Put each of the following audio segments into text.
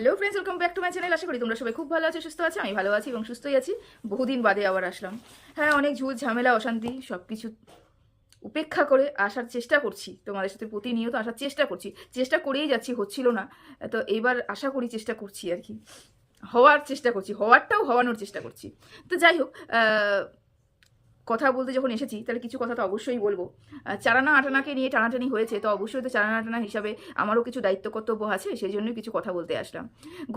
Hello friends, welcome back to my channel. আশা করি তোমরা সবাই খুব ভালো আছো, সুস্থ আছো, আমি ভালো আছি এবং সুস্থই আছি। বহুদিন বাদে আবার আসলাম। হ্যাঁ অনেক ঝুল, ঝামেলা, অশান্তি সব কিছু উপেক্ষা করে আসার চেষ্টা করছি। তোমাদের সাথে প্রতিনিয়ত আসার চেষ্টা করছি। চেষ্টা করেই যাচ্ছি, হচ্ছিল না। তো এবার আশা করি চেষ্টা করছি আর কি। হওয়ার চেষ্টা করছি, হওয়ারটাও হওয়ানোর চেষ্টা করছি। তো যাই হোক কথা বলতে যখন এসেছি, তাহলে কিছু কথা তো অবশ্যই বলব। চারানা আটানাকে নিয়ে টানাটানি হয়েছে, তো অবশ্যই তো চারানা আটানা হিসাবে আমারও কিছু দায়িত্ব কর্তব্য আছে, সেই জন্যই কিছু কথা বলতে আসলাম।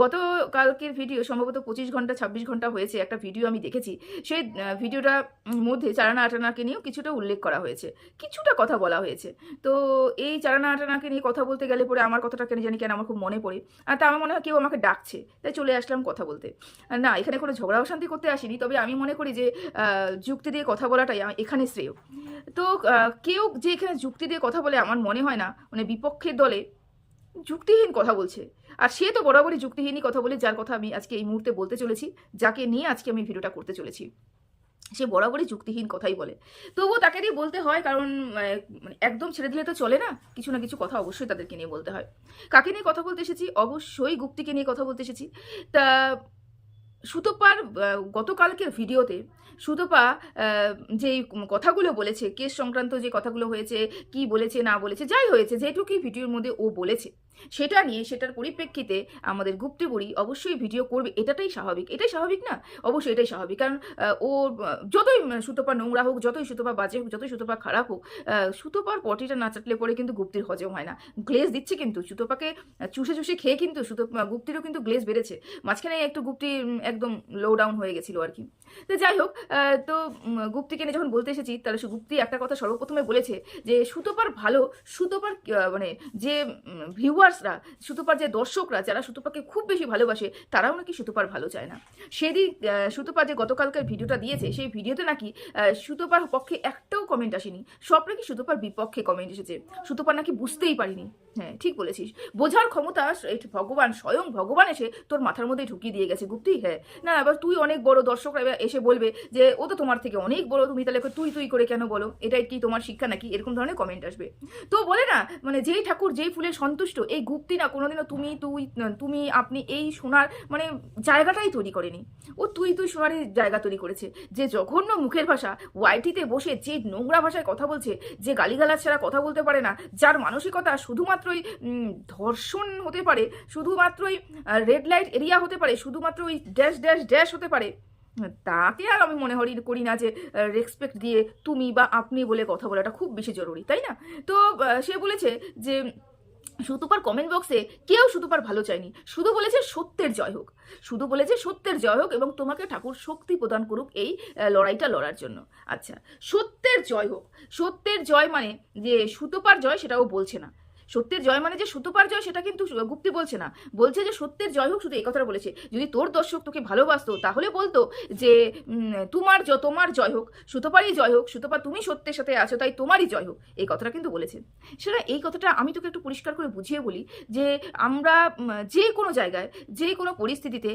গতকালকের ভিডিও, সম্ভবত পঁচিশ ঘণ্টা, ছাব্বিশ ঘণ্টা হয়েছে একটা ভিডিও আমি দেখেছি। সেই ভিডিওটার মধ্যে চারানা আটানাকে নিয়েও কিছুটা উল্লেখ করা হয়েছে। কিছুটা কথা বলা হয়েছে। তো এই চারানা আটানাকে নিয়ে কথা বলতে গেলে পরে আমার কথাটা কেন জানি কেন আমার খুব মনে পড়ে। আর তা আমার মনে হয় কেউ আমাকে ডাকছে, তাই চলে আসলাম কথা বলতে। না, এখানে কোনো ঝগড়া অশান্তি করতে আসিনি, তবে আমি মনে করি যে যুক্তি দিয়ে কথা বলাটাই আমার এখানে শ্রেয়। তো কেউ যে এখানে যুক্তি দিয়ে কথা বলে আমার মনে হয় না মানে বিপক্ষের দলে যুক্তিহীন কথা বলছে। আর সে তো বরাবরই যুক্তিহীনই কথা বলে, যার কথা আমি আজকে এই মুহূর্তে বলতে চলেছি, যাকে নিয়ে আজকে আমি ভিডিওটা করতে চলেছি। সে বরাবরই যুক্তিহীন কথাই বলে। তবুও তাকে নিয়ে বলতে হয়, কারণ মানে একদম ছেড়ে দিলে তো চলে না, কিছু না কিছু কথা অবশ্যই তাদেরকে নিয়ে বলতে হয়। কাকে নিয়ে কথা বলতে এসেছি? অবশ্যই গুপ্তিকে নিয়ে কথা বলতে এসেছি। তা সুতোপার গতকালকে গতকালকের ভিডিওতে সুতপা যে কথাগুলো বলেছে, কেস সংক্রান্ত যে কথাগুলো হয়েছে, কি বলেছে, না বলেছে, যাই হয়েছে, যেটুকুই ভিডিওর মধ্যে ও বলেছে সেটা নিয়ে সেটার পরিপ্রেক্ষিতে আমাদের গুপ্তি বুড়ি অবশ্যই ভিডিও করবে। এটাটাই স্বাভাবিক। এটাই স্বাভাবিক না? অবশ্যই এটাই স্বাভাবিক। কারণ ও যতই সুতোপা নোংরা হোক, যতই সুতোপা বাজে হোক, যতই সুতোপা খারাপ হোক সুতোপার পটিটা না চাটলে পরে কিন্তু গুপ্তির হজম হয় না। গ্লেজ দিচ্ছে কিন্তু। সুতোপাকে চুষে চুষে খেয়ে কিন্তু সুতো গুপ্তিরও কিন্তু গ্লেজ বেড়েছে। মাঝখানে একটু গুপ্তি একদম লো ডাউন হয়ে গেছিল আর কি। তো যাই হোক তো গুপ্তিকে নিয়ে যখন বলতে এসেছি, তাহলে সে গুপ্তি একটা কথা সর্বপ্রথমে বলেছে যে, সুতোপার ভালো, সুতোপার মানে যে ভিউয়ার্সরা সুতোপার যে দর্শকরা যারা সুতোপাকে খুব বেশি ভালোবাসে তারাও নাকি সুতোপার ভালো চায় না। আহ, সুতোপা যে গতকালকার ভিডিওটা দিয়েছে সেই ভিডিওতে নাকি সুতোপার পক্ষে একটাও কমেন্ট আসেনি। সব নাকি সুতোপার বিপক্ষে কমেন্ট এসেছে। সুতোপার নাকি বুঝতেই পারিনি। হ্যাঁ ঠিক বলেছিস। বোঝার ক্ষমতা ভগবান স্বয়ং ভগবান এসে তোর মাথার মধ্যে ঢুকিয়ে দিয়ে গেছে গুপ্তি। হ্যাঁ না এবার তুই অনেক বড় দর্শকরা এসে বলবে যে ও তো তোমার থেকে অনেক বড় তুমি তাহলে তুই তুই করে কেন বলো? এটাই কি তোমার শিক্ষা নাকি? এরকম ধরনের কমেন্ট আসবে। তো বলে না মানে যেই ঠাকুর যেই ফুলে সন্তুষ্ট এই গুপ্তি না, কোনোদিনও তুমি, তুই তুমি, আপনি এই সোনার মানে জায়গাটাই তৈরি করেনি। ও তুই তুই সোনারই জায়গা তৈরি করেছে। যে জঘন্য মুখের ভাষা, ওয়াইটিতে বসে যে নোংরা ভাষায় কথা বলছে, যে গালিগালাজ ছাড়া কথা বলতে পারে না, যার মানসিকতা শুধুমাত্রই ধর্ষণ হতে পারে, শুধুমাত্রই রেড লাইট এরিয়া হতে পারে, শুধুমাত্র ওই ড্যাশ ড্যাশ ড্যাশ হতে পারে তাকে আর আমি মনে হরি, করি না যে রেসপেক্ট দিয়ে তুমি বা আপনি বলে কথা বলাটা খুব বেশি জরুরি, তাই না? তো সে বলেছে যে সুতুপার কমেন্ট বক্সে কেউ সুতুপার ভালো চায়নি। শুধু বলেছে সত্যের জয় হোক। শুধু বলেছে সত্যের জয় হোক এবং তোমাকে ঠাকুর শক্তি প্রদান করুক এই লড়াইটা লড়ার জন্য। আচ্ছা সত্যের জয় হোক। সত্যের জয় মানে যে সুতোপার জয় সেটাও বলছে না। সত্যের জয় মানে যে সুতোপার জয়, সেটা কিন্তু গুপ্তি বলছে না। বলছে যে সত্যের জয় হোক, শুধু এই কথাটা বলেছে। যদি তোর দর্শক তোকে ভালোবাসতো, তাহলে বলতো যে তোমার জ তোমার জয় হোক, সুতোপারই জয় হোক, সুতোপা তুমি সত্যের সাথে আছো, তাই তোমারই জয় হোক, এই কথাটা কিন্তু বলেছে। সেটা এই কথাটা আমি তোকে একটু পরিষ্কার করে বুঝিয়ে বলি যে, আমরা যে কোনো জায়গায়, যে কোনো পরিস্থিতিতে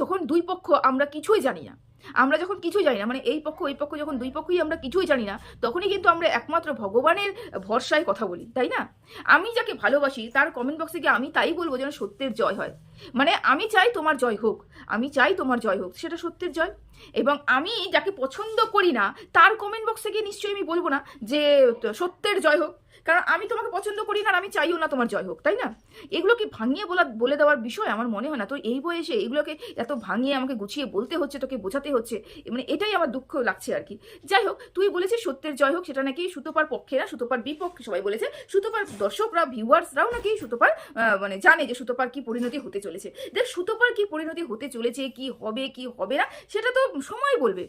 যখন দুই পক্ষ আমরা কিছুই জানি না আমরা যখন কিছুই জানি না মানে এই পক্ষ, ওই পক্ষ, যখন দুই পক্ষই আমরা কিছুই জানি না, তখনই কিন্তু আমরা একমাত্র ভগবানের ভরসায় কথা বলি, তাই না? আমি যাকে ভালোবাসি, তার কমেন্ট বক্সে গিয়ে আমি তাই বলব যেন সত্যের জয় হয়। মানে আমি চাই তোমার জয় হোক, আমি চাই তোমার জয় হোক, সেটা সত্যের জয়। এবং আমি যাকে পছন্দ করি না, তার কমেন্ট বক্সে গিয়ে নিশ্চয়ই আমি বলব না যে সত্যের জয় হোক। কারণ আমি তোমাকে পছন্দ করি না আর আমি চাইও না তোমার জয় হোক, তাই না? এগুলোকে ভাঙিয়ে বলা, বলে দেওয়ার বিষয় আমার মনে হয় না। তো এই বয়সে এগুলোকে এত ভাঙিয়ে আমাকে গুছিয়ে বলতে হচ্ছে, তোকে বোঝাতে হচ্ছে মানে এটাই আমার দুঃখ লাগছে আর কি। যাই হোক, তুই বলেছিস সত্যের জয় হোক, সেটা নাকি সুতোপার পক্ষে না সুতোপার বিপক্ষে সবাই বলেছে, সুতোপার দর্শকরা, ভিউয়ার্সরাও নাকি সুতোপার মানে জানে যে সুতোপার কি পরিণতি হতে চলেছে। দেখ, সুতোপার কি পরিণতি হতে চলেছে, কি হবে কি হবে না, সেটা তো সময় বলবে।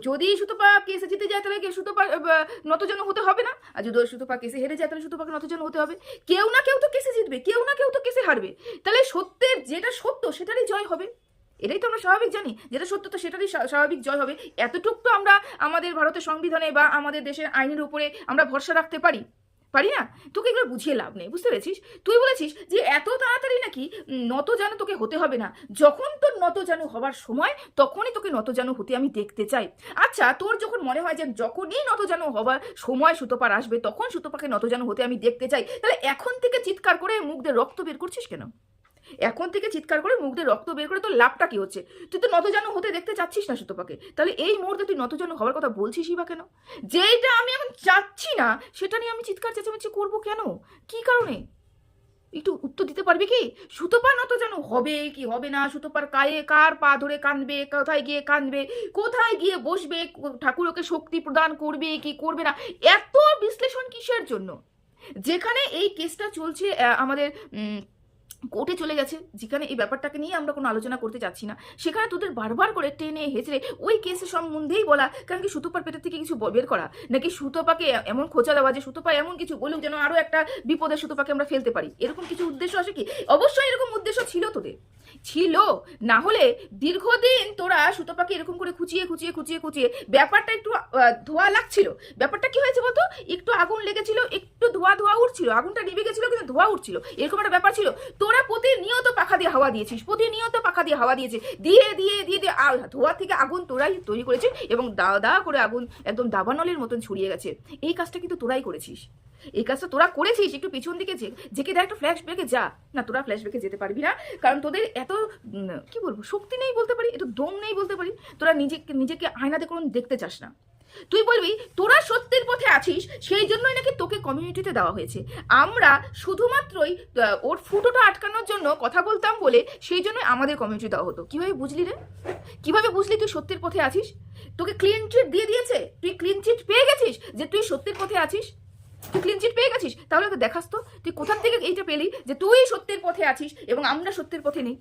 যদি সুতোপা কেসে জিতে যায় তাহলে সুতোপা নতজন হতে হবে না? আর যদি সুতোপা কেসে হেরে যায় তাহলে সুতোপাকে নতজন হতে হবে। কেউ না কেউ তো কেসে জিতবে, কেউ না কেউ তো কেসে হারবে। তাহলে সত্যের যেটা সত্য সেটারই জয় হবে। এটাই তো আমরা স্বাভাবিক জানি, যেটা সত্য তো সেটারই স্বা- স্বাভাবিক জয় হবে। এতটুক তো আমরা আমাদের ভারতের সংবিধানে বা আমাদের দেশের আইনের উপরে আমরা ভরসা রাখতে পারি। পারি না? তোকে এগুলো বুঝিয়ে লাভ নেই, বুঝতে পেরেছিস? তুই বলেছিস যে এত তাড়াতাড়ি নাকি নত যেন তোকে হতে হবে না। যখন তোর নত যেন হবার সময়, তখনই তোকে নত যেন হতে আমি দেখতে চাই। আচ্ছা তোর যখন মনে হয় যে যখনই নত যেন হবার সময় সুতোপার আসবে, তখন সুতোপাকে নত যেন হতে আমি দেখতে চাই। তাহলে এখন থেকে চিৎকার করে মুখ দিয়ে রক্ত বের করছিস কেন? এখন থেকে চিৎকার করে মুখ দিয়ে রক্ত বের করে তোর লাভটা কি হচ্ছে? তুই তো নতজানু হতে দেখতে চাচ্ছিস না সুতপাকে। তাহলে এই মুহূর্তে তুই নতজানু হওয়ার কথা বলছিসই বা কেন? যেইটা আমি এখন চাচ্ছি না, সেটা নিয়ে আমি চিৎকার চেঁচামেচি করব কেন? কি কারণে? একটু উত্তর দিতে পারবে কি? সুতোপার নত যেন হবে কি হবে না? সুতোপার কায়ে কার পা ধরে কাঁদবে কোথায় গিয়ে কাঁদবে কোথায় গিয়ে বসবে? কো- ঠাকুর ওকে শক্তি প্রদান করবে কি করবে না? এত বিশ্লেষণ কিসের জন্য? যেখানে এই কেসটা চলছে আমাদের কোর্টে চলে গেছে, যেখানে এই ব্যাপারটাকে নিয়ে আমরা কোনো আলোচনা করতে যাচ্ছি না। সেখানে তোদের বারবার করে টেনে হেঁচড়ে ওই কেসের সম্বন্ধেই বলা, কারণ কি সুতোপার পেটের থেকে কিছু বের করা? নাকি সুতোপাকে এমন খোঁচা দেওয়া যে সুতোপা এমন কিছু বলুক যেন আরও একটা বিপদে সুতোপাকে আমরা ফেলতে পারি? এরকম কিছু উদ্দেশ্য আছে কি? অবশ্যই এরকম উদ্দেশ্য ছিল তোদের। ছিল। না হলে দীর্ঘদিন তোরা সুতোপাকে এরকম করে খুঁচিয়ে খুঁচিয়ে খুঁচিয়ে খুঁচিয়ে ব্যাপারটা একটু ধোয়া লাগছিল। ব্যাপারটা কি হয়েছে বলতো? একটু আগুন লেগেছিল, একটু ধোয়া ধোয়া উঠছিল। আগুনটা নিভে গেছিল, কিন্তু ধোয়া উঠছিল। এরকম একটা ব্যাপার ছিল। তোরা প্রতিনিয়ত পাখা দিয়ে হাওয়া দিয়েছিস, প্রতিনিয়ত পাখা দিয়ে হাওয়া দিয়েছিস। দিয়ে দিয়ে দিয়ে দিয়ে আর ধোয়া থেকে আগুন তোরাই তৈরি করেছিস এবং দা দা করে আগুন একদম দাবানলের মতন ছড়িয়ে গেছে। এই কাজটা কিন্তু তোরাই করেছিস। এই কাজটা তোরা করেছিস, একটু পিছন দিকে যে, যেকে দেখ, একটা ফ্ল্যাশ ব্রেকে যা। না, তোরা ফ্ল্যাশ ব্রেকে যেতে পারবি না। কারণ তোদের এত কি বলব, শক্তি নেই বলতে পারি একটু দম নেই বলতে পারি। তোরা নিজেকে নিজেকে আয়নাতে কোনো দেখতে চাস না। তুই বলবি তোরা সত্যের পথে আছিস, সেই জন্যই নাকি তোকে কমিউনিটিতে দেওয়া হয়েছে। আমরা শুধুমাত্রই ওর ফুটোটা আটকানোর জন্য কথা বলতাম বলে সেই জন্য আমাদের কমিউনিটি দেওয়া হতো। কীভাবে বুঝলি রে? কীভাবে বুঝলি তুই সত্যের পথে আছিস? তোকে ক্লিন চিট দিয়ে দিয়েছে? তুই ক্লিন চিট পেয়ে গেছিস যে তুই সত্যের পথে আছিস? তুই ক্লিন চিট পেয়ে গেছিস? তাহলে তো দেখাস তো। তুই কোথার থেকে এইটা পেলি? যে তুই সত্যের পথে আছিস এবং আমরা সত্যের পথে নেই।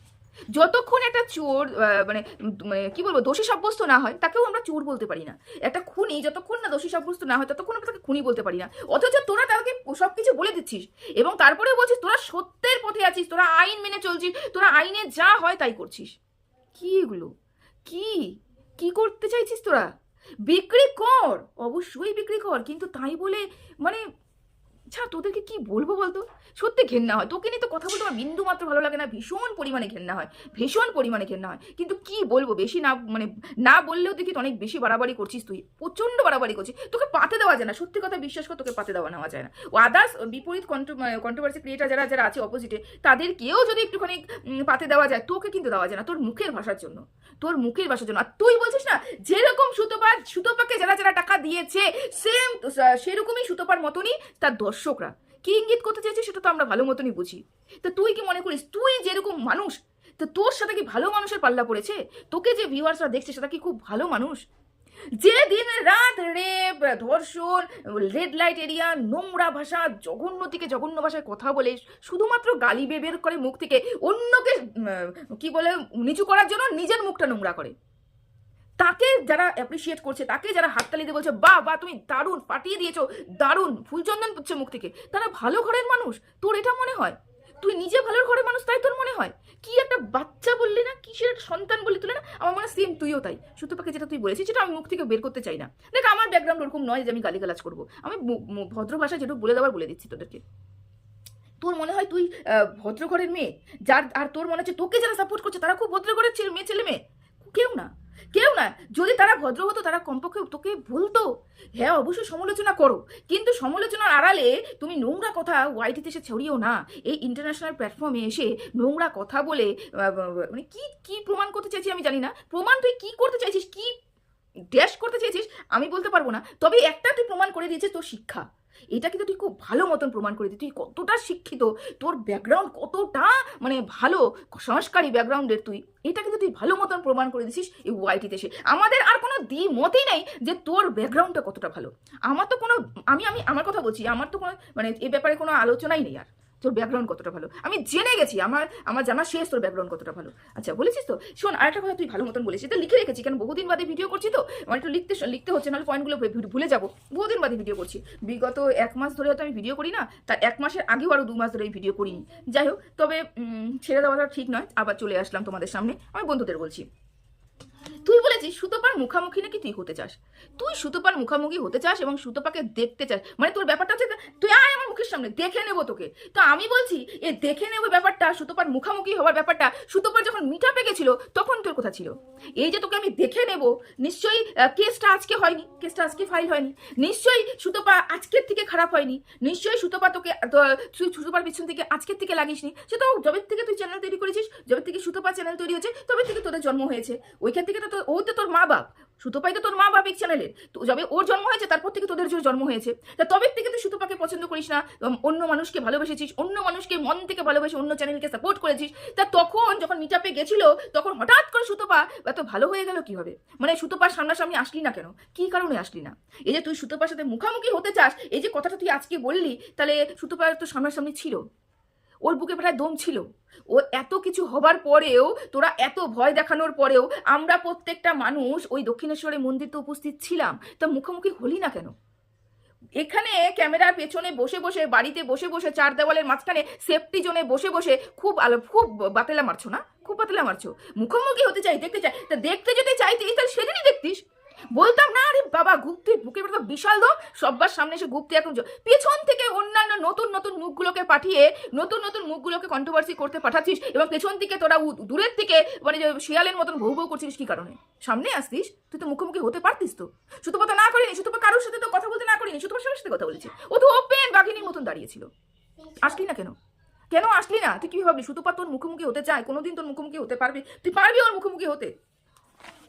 যতক্ষণ একটা চোর মানে মানে কি বলব, দোষী সাব্যস্ত না হয়, তাকেও আমরা চোর বলতে পারি না। একটা খুনি যতক্ষণ না দোষী সাব্যস্ত না হয়, ততক্ষণ আমরা তাকে খুনি বলতে পারি না। অথচ তোরা তাকে সব কিছু বলে দিচ্ছিস এবং তারপরে বলছিস, তোরা সত্যের পথে আছিস, তোরা আইন মেনে চলছিস, তোরা আইনে যা হয় তাই করছিস। কি এগুলো? কি? কি করতে চাইছিস তোরা? বিক্রি কর, অবশ্যই বিক্রি কর, কিন্তু তাই বলে মানে ছা তোদেরকে কি বলব বলতো? সত্যি ঘেন্না হয়। তোকে নিয়ে তো কথা বলতে আমার বিন্দু মাত্র ভালো লাগে না। ভীষণ পরিমাণে ঘেন্না হয়। ভীষণ পরিমাণে ঘেন্না হয়। কিন্তু কি বলব, বেশি না মানে না বললেও দেখি তো অনেক বেশি বাড়াবাড়ি করছিস তুই। প্রচণ্ড বাড়াবাড়ি করছিস। তোকে পাতে দেওয়া যায় না। সত্যি কথা বিশ্বাস কর, তোকে পাতে দেওয়া নেওয়া যায় না। ও আদার্স বিপরীত কন্ট্রোভার্সি ক্রিয়েটার যারা যারা আছে অপোজিটে তাদেরকেও যদি একটুখানি পাতে দেওয়া যায়, তোকে কিন্তু দেওয়া যায় না। তোর মুখের ভাষার জন্য। তোর মুখের ভাষার জন্য। আর তুই বলছিস না, যেরকম সুতোপা সুতোপাকে যারা যারা টাকা দিয়েছে সেম সেরকমই সুতোপার মতনই তার দর্শকরা। কি ইঙ্গিত করতে চাইছে সেটা তো আমরা ভালো মতনই বুঝি। তো তুই কি মনে করিস? তুই যেরকম মানুষ, তো তোর সাথে কি ভালো মানুষের পাল্লা পড়েছে? তোকে যে ভিউয়ার্সরা দেখছে সেটা কি খুব ভালো মানুষ? যে দিন রাত রেপ ধর্ষণ রেড লাইট এরিয়া নোংরা ভাষা, জঘন্য থেকে জঘন্য ভাষায় কথা বলে শুধুমাত্র গালি বের করে মুখ থেকে অন্যকে কি বলে, নিচু করার জন্য নিজের মুখটা নোংরা করে। তাকে যারা অ্যাপ্রিসিয়েট করছে, তাকে যারা হাততালি দিয়ে বলছে বা বা তুমি দারুণ পাঠিয়ে দিয়েছ, দারুণ ফুলচন্দন পড়ছে মুখ থেকে। তারা ভালো ঘরের মানুষ, তোর এটা মনে হয়? তুই নিজে ভালো ঘরের মানুষ, তাই তোর মনে হয়? কি একটা বাচ্চা বললি না, কিসের সন্তান বললি তুলে না? আমার মনে সেম তুইও তাই। সুতো পাখি যেটা তুই বলেছিস, সেটা আমি মুখ থেকে বের করতে চাই না। দেখ, আমার ব্যাকগ্রাউন্ড ওরকম নয় যে আমি গালিগালাজ করব। আমি ভদ্র ভাষা যেটুকু বলে দেওয়ার বলে দিচ্ছি তোদেরকে। তোর মনে হয় তুই ভদ্র ঘরের মেয়ে? যার, আর তোর মনে হচ্ছে তোকে যারা সাপোর্ট করছে, তারা খুব ভদ্র ঘরের ছেলে, মেয়ে ছেলে মেয়ে? কেউ না। কেউ না। যদি তারা ভদ্র হতো, তারা কমপক্ষে তোকে বলতো হ্যাঁ অবশ্যই সমালোচনা করো। কিন্তু সমালোচনার আড়ালে তুমি নোংরা কথা ওয়াইটিতে এসে ছড়িয়েও না। এই ইন্টারন্যাশনাল প্ল্যাটফর্মে এসে নোংরা কথা বলে মানে কি কি প্রমাণ করতে চাইছি আমি জানি না। প্রমাণ তুই কি করতে চাইছিস, কি ড্যাশ করতে চেয়েছিস আমি বলতে পারব না। তবে একটা তুই প্রমাণ করে দিয়েছিস তোর শিক্ষা। এটা কিন্তু তুই খুব ভালো মতন প্রমাণ করে দিই তুই কতটা শিক্ষিত, তোর ব্যাকগ্রাউন্ড কতটা মানে ভালো, সংস্কারী ব্যাকগ্রাউন্ডের তুই। এটা কিন্তু তুই ভালো মতন প্রমাণ করে দিছিস এই ওয়াইটিতে এসে। আমাদের আর কোনো দ্বিমতই নেই যে তোর ব্যাকগ্রাউন্ডটা কতটা ভালো। আমার তো কোনো, আমি আমি, আমার কথা বলছি, আমার তো কোনো মানে এ ব্যাপারে কোনো আলোচনাই নেই আর। তোর ব্যাকগ্রাউন্ড কতটা ভালো? আমি জেনে গেছি, আমার আমার জানা শেষ তোর ব্যাকগ্রাউন্ড কতটা ভালো। আচ্ছা বলেছিস তো? শোন, আরেকটা কথা তুই ভালো মতন বলেছিস তো লিখে রেখেছি কারণ বহুদিন বাদে ভিডিও করছি তো? আমার একটু লিখতে লিখতে হচ্ছে, নাহলে পয়েন্টগুলো ভুলে যাব। বহুদিন বাদে ভিডিও করছি। বিগত এক মাস ধরে হয়তো আমি ভিডিও করি না, তার এক মাসের আগেও আরও দু মাস ধরে এই ভিডিও করিনি। যাই হোক, তবে ছেড়ে দেওয়াটা ঠিক নয়, আবার চলে আসলাম তোমাদের সামনে, আমি বন্ধুদের বলছি। বলেছিস সুতোপার মুখামুখি নাকি তুই হতে চাস? তুই সুতোপার মুখামুখি হতে চাস এবং সুতোপাকে দেখতে চাস। মানে তোর ব্যাপারটা হচ্ছে তুই আয় আমার মুখের সামনে, দেখে নেব তোকে। তো আমি বলছি, এ দেখে নেব ব্যাপারটা, সুতোপার মুখামুখি হওয়ার ব্যাপারটা। সুতোপার যখন মিঠা পেকেছিল তখন তোর কথা ছিল। এই যে তোকে আমি দেখে নেব, নিশ্চয়ই কেসটা আজকে হয়নি, কেসটা আজকে ফাইল হয়নি। নিশ্চয়ই সুতোপা আজকের থেকে খারাপ হয়নি। নিশ্চয়ই সুতোপা তোকে সুতোপার পিছন থেকে আজকের থেকে লাগিসনি। সে তো জবের থেকে তুই চ্যানেল তৈরি করেছিস যবে থেকে সুতোপা চ্যানেল তৈরি হয়েছে তবে থেকে তোদের জন্ম হয়েছে। ওইখান থেকে তো তো- ও তো তোর মা বাপ। সুতোপাই তো তোর মা বাপ এই চ্যানেলের তো যবে ওর জন্ম হয়েছে, তারপর থেকে তোদের জন্ম হয়েছে। তা তবে থেকে তুই সুতোপাকে পছন্দ করিস না অন্য মানুষকে ভালোবেসেছিস, অন্য মানুষকে মন থেকে ভালোবেসে অন্য চ্যানেলকে সাপোর্ট করেছিস। তা তখন যখন মিটাপে গেছিল, তখন হঠাৎ করে সুতোপা এত ভালো হয়ে গেল কীভাবে? মানে সুতোপার সামনাসামনি আসলি না কেন? কি কারণে আসলি না? এই যে তুই সুতোপার সাথে মুখামুখি হতে চাস, এই যে কথাটা তুই আজকে বললি, তাহলে সুতোপার তো সামনাসামনি ছিল। ওর বুকে প্রায় দম ছিল। ও এত কিছু হবার পরেও, তোরা এত ভয় দেখানোর পরেও আমরা প্রত্যেকটা মানুষ ওই দক্ষিণেশ্বরের মন্দিরতে উপস্থিত ছিলাম। তা মুখোমুখি হলি না কেন? এখানে ক্যামেরার পেছনে বসে বসে, বাড়িতে বসে বসে, চার দেওয়ালের মাঝখানে সেফটি জোনে বসে বসে খুব আলো, খুব বাতেলা মারছো না? খুব বাতেলা মারছো? মুখোমুখি হতে চাই, দেখতে চাই। তা দেখতে যদি চাইতিস, তাহলে সেদিনই দেখতিস। বলতাম, না আরে বাবা, গুপ্তি বুকে তো বিশাল দম। সব্বার সামনে এসে গুপ্তি এখন পেছন থেকে অন্যান্য নতুন নতুন মুখগুলোকে পাঠিয়ে, নতুন নতুন মুখগুলোকে কন্ট্রোভার্সি করতে পাঠাচ্ছিস এবং পেছন থেকে তোরা দূরের থেকে মানে যে শিয়ালের মতন ভৌ ভৌ করছিস কি কারণে? সামনে আসতিস? তুই তো মুখোমুখি হতে পারতিস তো। কথা না করিনি শুধু কারোর সাথে তো কথা বলতে না করিনি শুধু সবার সাথে কথা বলেছি। ও তো ওপেন বাঘিনীর মতন দাঁড়িয়েছিল আসলি না কেন? কেন আসলি না? তুই কি ভাবলি? সুতপা তোর মুখোমুখি হতে চায়? কোনোদিন তোর মুখোমুখি হতে পারবি? তুই পারবি ওর মুখোমুখি হতে?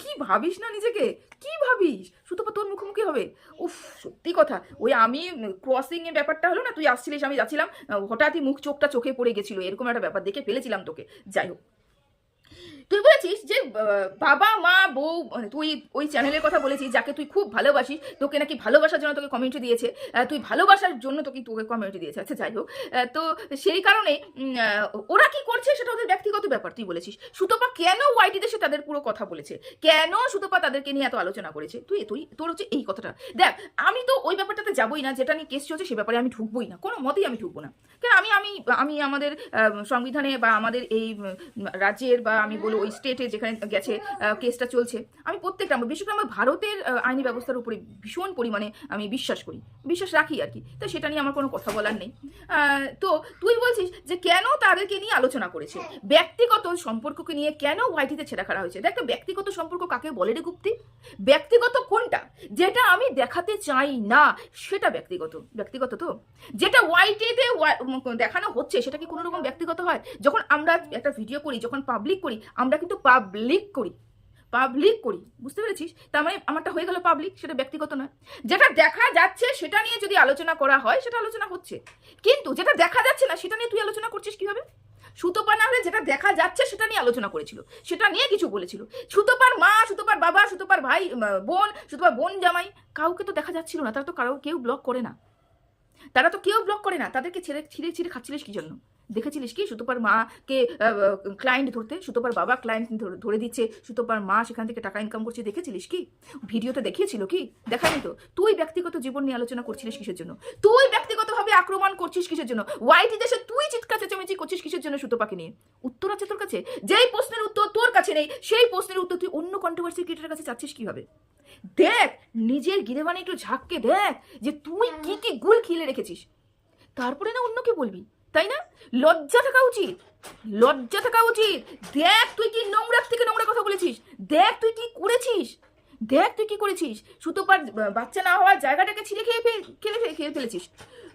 কি ভাবিস না নিজেকে? কি ভাবিস? সুতপা তোর মুখোমুখি হবে? উফ, সত্যি কথা। ওই আমি ক্রসিং এর ব্যাপারটা হলো না, তুই আসছিলিস, আমি যাচ্ছিলাম, হঠাৎই মুখ চোখটা চোখে পড়ে গেছিল, এরকম একটা ব্যাপার দেখে ফেলেছিলাম তোকে। যাই হোক। তুই বলেছিস যে বাবা, মা, বউ মানে তুই ওই চ্যানেলের কথা বলেছিস, যাকে তুই খুব ভালোবাসিস, তোকে নাকি ভালোবাসার জন্য তোকে কমেন্ট দিয়েছে তুই ভালোবাসার জন্য তোকে তোকে কমেন্ট দিয়েছে। আচ্ছা যাই হোক তো সেই কারণে ওরা কি করছে সেটা ওদের ব্যক্তিগত ব্যাপার, তুই বলেছিস। সুতপা কেন ওয়াইটিতে সে তাদের পুরো কথা বলেছে? কেন সুতপা তাদেরকে নিয়ে এত আলোচনা করেছে? তুই তুই, তোর হচ্ছে এই কথাটা। দেখ, আমি তো ওই ব্যাপারটাতে যাবোই না, যেটা নিয়ে কেস চলছে সে ব্যাপারে আমি ঢুকবোই না, কোনো মতেই আমি ঢুকবো না। কারণ আমি আমি আমি আমাদের সংবিধানে বা আমাদের এই রাজ্যের বা আমি বলব ওই স্টেটে যেখানে গেছে কেসটা চলছে। আমি প্রত্যেকটা আমার, বিশেষ করে আমার ভারতের আইনি ব্যবস্থার উপরে ভীষণ পরিমাণে আমি বিশ্বাস করি। বিশ্বাস রাখি আর কি। তো সেটা নিয়ে আমার কোনো কথা বলার নেই। তো তুই বলছিস যে কেন তাদেরকে নিয়ে আলোচনা করেছে? ব্যক্তিগত সম্পর্ককে নিয়ে কেন ওয়াইটিতে ছেড়া খাড়া হয়েছে? দেখ ব্যক্তিগত সম্পর্ক কাকে বলে রে গুপ্তি? ব্যক্তিগত কোনটা? যেটা আমি দেখাতে চাই না, সেটা ব্যক্তিগত। ব্যক্তিগত তো? যেটা ওয়াইটিতে দেখানো হচ্ছে, সেটা কি কোনো রকম ব্যক্তিগত হয়? যখন আমরা একটা ভিডিও করি, যখন পাবলিক করি আমরা কিন্তু পাবলিক করি। পাবলিক করি, বুঝতে পেরেছিস? তার মানে আমারটা হয়ে গেল পাবলিক সেটা ব্যক্তিগত নয়। যেটা দেখা যাচ্ছে সেটা নিয়ে যদি আলোচনা করা হয়, সেটা আলোচনা হচ্ছে। কিন্তু যেটা দেখা যাচ্ছে না, সেটা নিয়ে তুই আলোচনা করছিস কীভাবে? সুতপা না হলে যেটা দেখা যাচ্ছে, সেটা নিয়ে আলোচনা করেছিল। সেটা নিয়ে কিছু বলেছিল। সুতপার মা, সুতপার বাবা, সুতপার ভাই বোন, সুতপার বোন জামাই, কাউকে তো দেখা যাচ্ছিল না। তারা তো কারও, কেউ ব্লক করে না। তারা তো কেউ ব্লক করে না। তাদেরকে ছেড়ে, ছিঁড়ে ছিঁড়ে খাচ্ছিলিস কি জন্য? দেখেছিলিস কি? সুতপার মাকে ক্লায়েন্ট ধরতে সুতপার বাবা ক্লায়েন্ট ধরে দিচ্ছে সুতপার মা সেখান থেকে টাকা ইনকাম করছে দেখেছিলিস কি? ভিডিওতে দেখিয়েছিল কি? দেখায়নি তো? তুই ব্যক্তিগত জীবন নিয়ে আলোচনা করছিলিস কিসের জন্য? তুই ব্যক্তিগতভাবে আক্রমণ করছিস কিসের জন্য? ওয়াইটি দেশে তুই চিৎকার চেঁচামেচি করছিস কিসের জন্য সুতপাকে নিয়ে? উত্তর আছে তোর কাছে? যেই প্রশ্নের উত্তর তোর কাছে নেই সেই প্রশ্নের উত্তর তুই অন্য কন্ট্রোভার্সি ক্রিয়েটারের কাছে চাচ্ছিস কীভাবে? দেখ নিজের গিরেবানে একটু ঝাঁককে দেখ যে তুই কি কি গুল খিলে রেখেছিস। তারপরে না অন্যকে বলবি? তাই না? লজ্জা থাকা উচিত। লজ্জা থাকা উচিত। দেখ তুই কি নোংরা থেকে নোংরা কথা বলেছিস। দেখ তুই কি করেছিস। দেখ তুই কি করেছিস। সুতোপার বাচ্চা না হওয়ার জায়গাটাকে ছিঁড়ে খেয়ে ফেল, খেলে ফে- খেয়ে ফেলেছিস।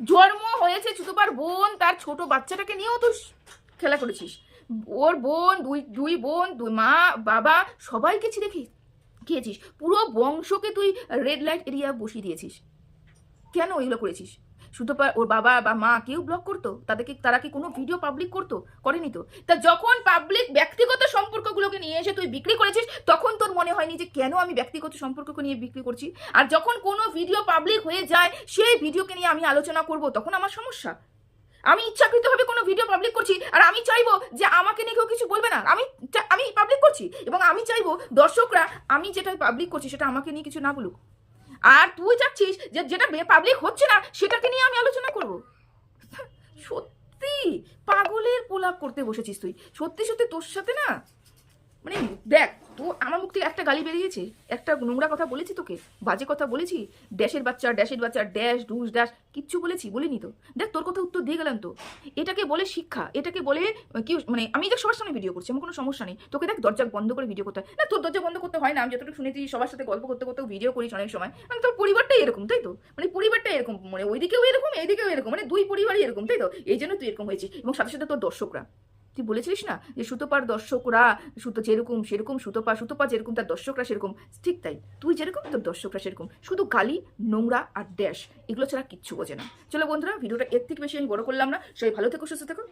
জন্ম হয়েছে সুতোপার বোন, তার ছোট বাচ্চাটাকে নিয়েও তো স- খেলা করেছিস। ওর বোন, দুই দুই বোন, দুই মা, বাবা, সবাইকে ছিঁড়ে খেয়ে, খেয়েছিস। পুরো বংশকে তুই রেড লাইট এরিয়া বসিয়ে দিয়েছিস। কেন এগুলো করেছিস? শুধু ওর বাবা বা মা কেউ ব্লক করতো? তাদেরকে, তারা কি কোনো ভিডিও পাবলিক করতো? করেনি তো? তা যখন পাবলিক ব্যক্তিগত সম্পর্কগুলোকে নিয়ে এসে তুই বিক্রি করেছিস, তখন তোর মনে হয়নি যে কেন আমি ব্যক্তিগত সম্পর্ককে নিয়ে বিক্রি করছি? আর যখন কোনো ভিডিও পাবলিক হয়ে যায়, সেই ভিডিওকে নিয়ে আমি আলোচনা করব, তখন আমার সমস্যা। আমি ইচ্ছাকৃতভাবে কোনো ভিডিও পাবলিক করছি, আর আমি চাইব যে আমাকে নিয়ে কেউ কিছু বলবে না। আমি আমি পাবলিক করছি এবং আমি চাইব দর্শকরা, আমি যেটা পাবলিক করছি, সেটা আমাকে নিয়ে কিছু না বলুক। আর তুই যাচ্ছিস যে যেটা পাবলিক হচ্ছে না, সেটাকে নিয়ে আমি আলোচনা করব? সত্যি, পাগলের পোলাপ করতে বসেছিস তুই। সত্যি সত্যি তোর সাথে না মানে দেখ, তো আমার মুখ থেকে একটা গালি বেরিয়েছে, একটা নোংরা কথা বলেছি তোকে, বাজে কথা বলেছি, ড্যাশের বাচ্চা ড্যাশের বাচ্চা, ড্যাশ, ডুস, ড্যাশ, কিচ্ছু বলেছি, বলিনি তো। দেখ, তোর কথা উত্তর দিয়ে গেলাম তো। এটাকে বলে শিক্ষা, এটাকে বলে কি মানে আমি দেখ সবার সামনে ভিডিও করছি, আমার কোনো সমস্যা নেই। তোকে দেখ দরজা বন্ধ করে ভিডিও করতে হয়। না, তোর দরজা বন্ধ করতে হয় না, আমি যতটুকু শুনেছি, সবার সাথে গল্প করতে করতেও ভিডিও করিস অনেক সময়। মানে তোর পরিবারটাই এরকম, তাই তো? মানে পরিবারটাই এরকম মানে ওইদিকেও এরকম এইদিকেও এরকম মানে দুই পরিবারই এরকম, তাই তো? এই জন্য তুই এরকম হয়েছিস। এবং সাথে সাথে তোর দর্শকরা। তুই বলেছিলিস না যে সুতোপার দর্শকরা সুতো যেরকম সেরকম, সুতোপা সুতোপা যেরকম, তার দর্শকরা সেরকম? ঠিক তাই। তুই যেরকম, তোর দর্শকরা সেরকম। শুধু গালি, নোংরা আর ড্যাশ, এগুলো ছাড়া কিচ্ছু বোঝে না। চলো বন্ধুরা, ভিডিওটা এর থেকে বেশি আমি বড় করলাম না। সবাই ভালো থেকো, সুস্থ থেকো।